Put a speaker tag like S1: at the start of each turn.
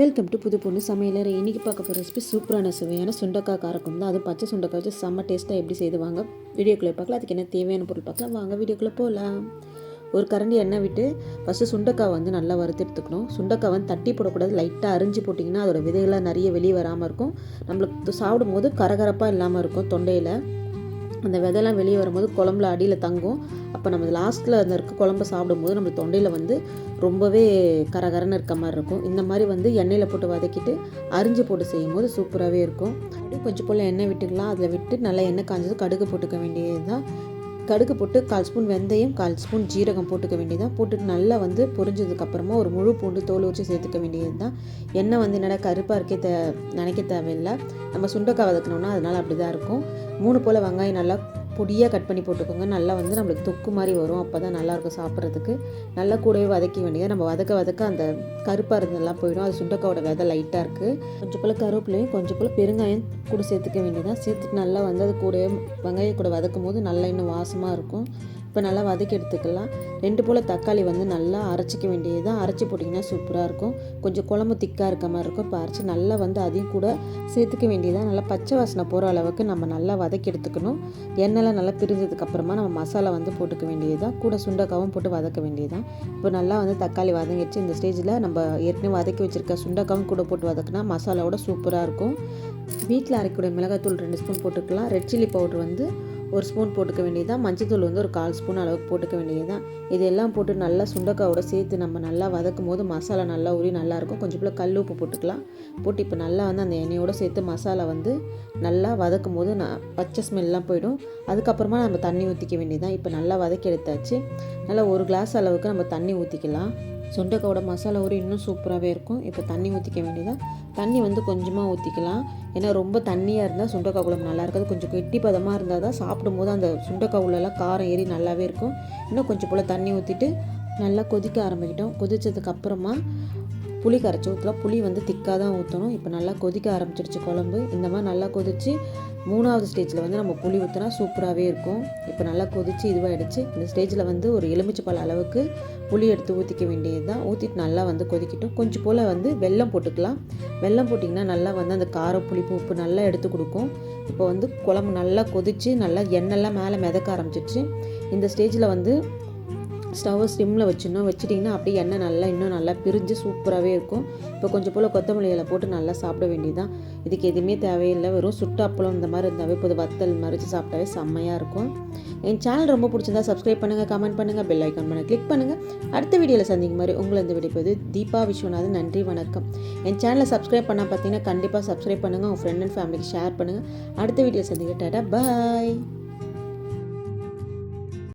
S1: Welcome to புது பொண்ணு சமையலர் இன்றைக்கி பார்க்க போகிற ரெசிபி சூப்பரான சுவையான சுண்டக்காய் காரக்கும் தான். அது பச்சை சுண்டக்காய் வச்சு செம்ம டேஸ்ட்டாக எப்படி செய்துவாங்க வீடியோக்குள்ளே பார்க்கலாம். அதுக்கு என்ன தேவையான பொருள் பார்க்கலாம். வாங்க வீடியோக்குள்ளே போகலாம் ஒரு கரண்டி எண்ணெய் விட்டு ஃபஸ்ட்டு சுண்டக்காய் வந்து நல்லா வறுத்து எடுத்துக்கணும். சுண்டக்காய் வந்து தட்டி போடக்கூடாது. லைட்டாக அரிஞ்சு போட்டிங்கன்னா அதோட விதைகள்லாம் நிறைய வெளியே வராமல் இருக்கும். நம்மளுக்கு சாப்பிடும் போது கரகரப்பாக இல்லாமல் இருக்கும் தொண்டையில். அந்த விதைலாம் வெளியே வரும்போது குழம்புல அடியில் தங்கும். அப்போ நம்ம லாஸ்ட்டில் அந்த இருக்க குழம்பு சாப்பிடும்போது நம்ம தொண்டையில் வந்து ரொம்பவே கரகரன்னு இருக்க மாதிரி இருக்கும். இந்த மாதிரி வந்து எண்ணெயில் போட்டு வதக்கிட்டு அரிஞ்சு போட்டு செய்யும் போது சூப்பராகவே இருக்கும். அப்படியே கொஞ்சம் போல் எண்ணெய் விட்டுக்கலாம். அதில் விட்டு நல்லா எண்ணெய் காஞ்சது கடுகு போட்டுக்க வேண்டியது தான் கடுகு போட்டு கால் ஸ்பூன் வெந்தயம் கால் ஸ்பூன் ஜீரகம் போட்டுக்க வேண்டியதான் போட்டுட்டு நல்லா வந்து பொரிஞ்சதுக்கப்புறமா ஒரு முழு பூண்டு தோல் வச்சு சேர்த்துக்க வேண்டியது தான் எண்ணெய் வந்து என்னடா கருப்பாக இருக்கே தே நினைக்க தேவையில்லை. நம்ம சுண்டக்காய் வதக்கணும்னா அதனால் அப்படி தான் இருக்கும். மூணு போல் வெங்காயம் நல்லா பொடியாக கட் பண்ணி போட்டுக்கோங்க. நல்லா வந்து நம்மளுக்கு தொக்கு மாதிரி வரும். அப்போ தான் நல்லாயிருக்கும் சாப்பிட்றதுக்கு. நல்லா கூடவே வதக்க வேண்டியது. நம்ம வதக்க வதக்க அந்த கருப்பாக இருந்ததெல்லாம் போயிடும். அது சுண்டக்காவோட விதை லைட்டாக இருக்குது கொஞ்சம் போல் கருவேப்பிலையும் கொஞ்சம் போல் பெருங்காயம் கூட சேர்த்துக்க வேண்டியதான் சேர்த்துட்டு நல்லா வந்து அது கூட வெங்காயம் கூட வதக்கும் போது நல்லா இன்னும் வாசமாக இருக்கும். இப்போ நல்லா வதக்கி எடுத்துக்கலாம். ரெண்டு போல் தக்காளி வந்து நல்லா அரைச்சிக்க வேண்டியது தான் அரைச்சி போட்டிங்கன்னா சூப்பராக இருக்கும். கொஞ்சம் குழம்பு திக்காக இருக்க மாதிரி இருக்கும். இப்போ அரைச்சி நல்லா வந்து அதையும் கூட சேர்த்துக்க வேண்டியதாக நல்லா பச்சை வாசனை போகிற அளவுக்கு நம்ம நல்லா வதக்கி எடுத்துக்கணும். எண்ணெய்லாம் நல்லா பிரிஞ்சதுக்கப்புறமா நம்ம மசாலா வந்து போட்டுக்க வேண்டியது தான் கூட சுண்டக்காவும் போட்டு வதக்க வேண்டியது தான் இப்போ நல்லா வந்து தக்காளி வதங்கிடுச்சு. இந்த ஸ்டேஜில் நம்ம ஏற்கனவே வதக்கி வச்சுருக்க சுண்டக்காவும் கூட போட்டு வதக்கினா மசாலாவோட சூப்பராக இருக்கும். வீட்டில் அரைக்கூடிய மிளகாத்தூள் ரெண்டு ஸ்பூன் போட்டுக்கலாம். ரெட் சில்லி பவுடர் வந்து ஒரு ஸ்பூன் போட்டுக்க வேண்டியது தான் மஞ்சத்தூள் வந்து ஒரு கால் ஸ்பூன் அளவுக்கு போட்டுக்க வேண்டியது தான் இதெல்லாம் போட்டு நல்லா சுண்டக்காவோட சேர்த்து நம்ம நல்லா வதக்கும் போது மசாலா நல்லா உரி நல்லாயிருக்கும் கொஞ்சம் போல் கல் உப்பு போட்டுக்கலாம். போட்டு இப்போ நல்லா வந்து அந்த எண்ணெயோடு சேர்த்து மசாலா வந்து நல்லா வதக்கும் போது நான் பச்சை ஸ்மெல்லாம் போயிடும். அதுக்கப்புறமா நம்ம தண்ணி ஊற்றிக்க வேண்டியது இப்போ நல்லா வதக்கி எடுத்தாச்சு. நல்லா ஒரு கிளாஸ் அளவுக்கு நம்ம தண்ணி ஊற்றிக்கலாம் சுண்டக்காவோட மசாலா இன்னும் சூப்பராகவே இருக்கும். இப்போ தண்ணி ஊற்றிக்க வேண்டியதாக தண்ணி வந்து கொஞ்சமாக ஊற்றிக்கலாம் ஏன்னா ரொம்ப தண்ணியாக இருந்தால் சுண்டக்காய் குழம்பு நல்லா இருக்காது. கொஞ்சம் கெட்டி பதமாக இருந்தால் தான் சாப்பிடும்போது அந்த சுண்டக்காய் உள்ளெல்லாம் காரம் ஏறி நல்லாவே இருக்கும். இன்னும் கொஞ்சம் போல் தண்ணி ஊற்றிட்டு நல்லா கொதிக்க ஆரம்பிக்கிட்டோம். கொதித்ததுக்கு அப்புறமா புளி கரைச்சி ஊற்றலாம் புளி வந்து திக்காக தான் ஊற்றணும் இப்போ நல்லா கொதிக்க ஆரம்பிச்சிருச்சு குழம்பு. இந்த மாதிரி நல்லா கொதித்து மூணாவது ஸ்டேஜில் வந்து நம்ம புளி ஊற்றினா சூப்பராகவே இருக்கும். இப்போ நல்லா கொதித்து இதுவாகிடுச்சு இந்த ஸ்டேஜில் வந்து ஒரு எலுமிச்சை அளவுக்கு புளி எடுத்து ஊற்றிக்க வேண்டியது தான் ஊற்றிட்டு நல்லா வந்து கொதிக்கட்டும். கொஞ்சம் போல் வந்து வெல்லம் போட்டுக்கலாம். வெல்லம் போட்டிங்கன்னா நல்லா வந்து அந்த காரம் புளிப்பு உப்பு நல்லா எடுத்து கொடுக்கும். இப்போ வந்து குழம்பு நல்லா கொதித்து நல்லா எண்ணெய்லாம் மேலே மிதக்க ஆரம்பிச்சிடுச்சு இந்த ஸ்டேஜில் வந்து ஸ்டவ்வை ஸ்டிம்மில் வச்சிடணும். வச்சிட்டிங்கன்னா அப்படியே எண்ணெய் நல்லா இன்னும் நல்லா பிரிஞ்சு சூப்பராகவே இருக்கும். இப்போ கொஞ்சம் போல் கொத்தமல்லி இலை போட்டு நல்லா சாப்பிட வேண்டியதுதான். இதுக்கு எதுவுமே தேவையில்லை. வெறும் சுட்டு அப்பளம் இந்த மாதிரி இருந்தாவே பொது வத்தல் மறைச்சி சாப்பிட்டாவே செம்மையாக இருக்கும். என் சேனல் ரொம்ப பிடிச்சிருந்தா சப்ஸ்கிரைப் பண்ணுங்கள் கமெண்ட் பண்ணுங்கள் பெல் ஐக்கான் பண்ண கிளிக் பண்ணுங்கள் அடுத்த வீடியோவில் சந்திக்கும் மாதிரி உங்களை இந்த விடைப்பது தீபா விஸ்வநாதன். நன்றி வணக்கம். என் சேனலை சப்ஸ்கிரைப் பண்ணால் பார்த்தீங்கன்னா கண்டிப்பாக சப்ஸ்கிரைப் பண்ணுங்கள் உங்கள் ஃப்ரெண்ட் அண்ட் ஃபேமிலிக்கு ஷேர் பண்ணுங்கள் அடுத்த வீடியோ சந்திக்க டாட்டா பாய்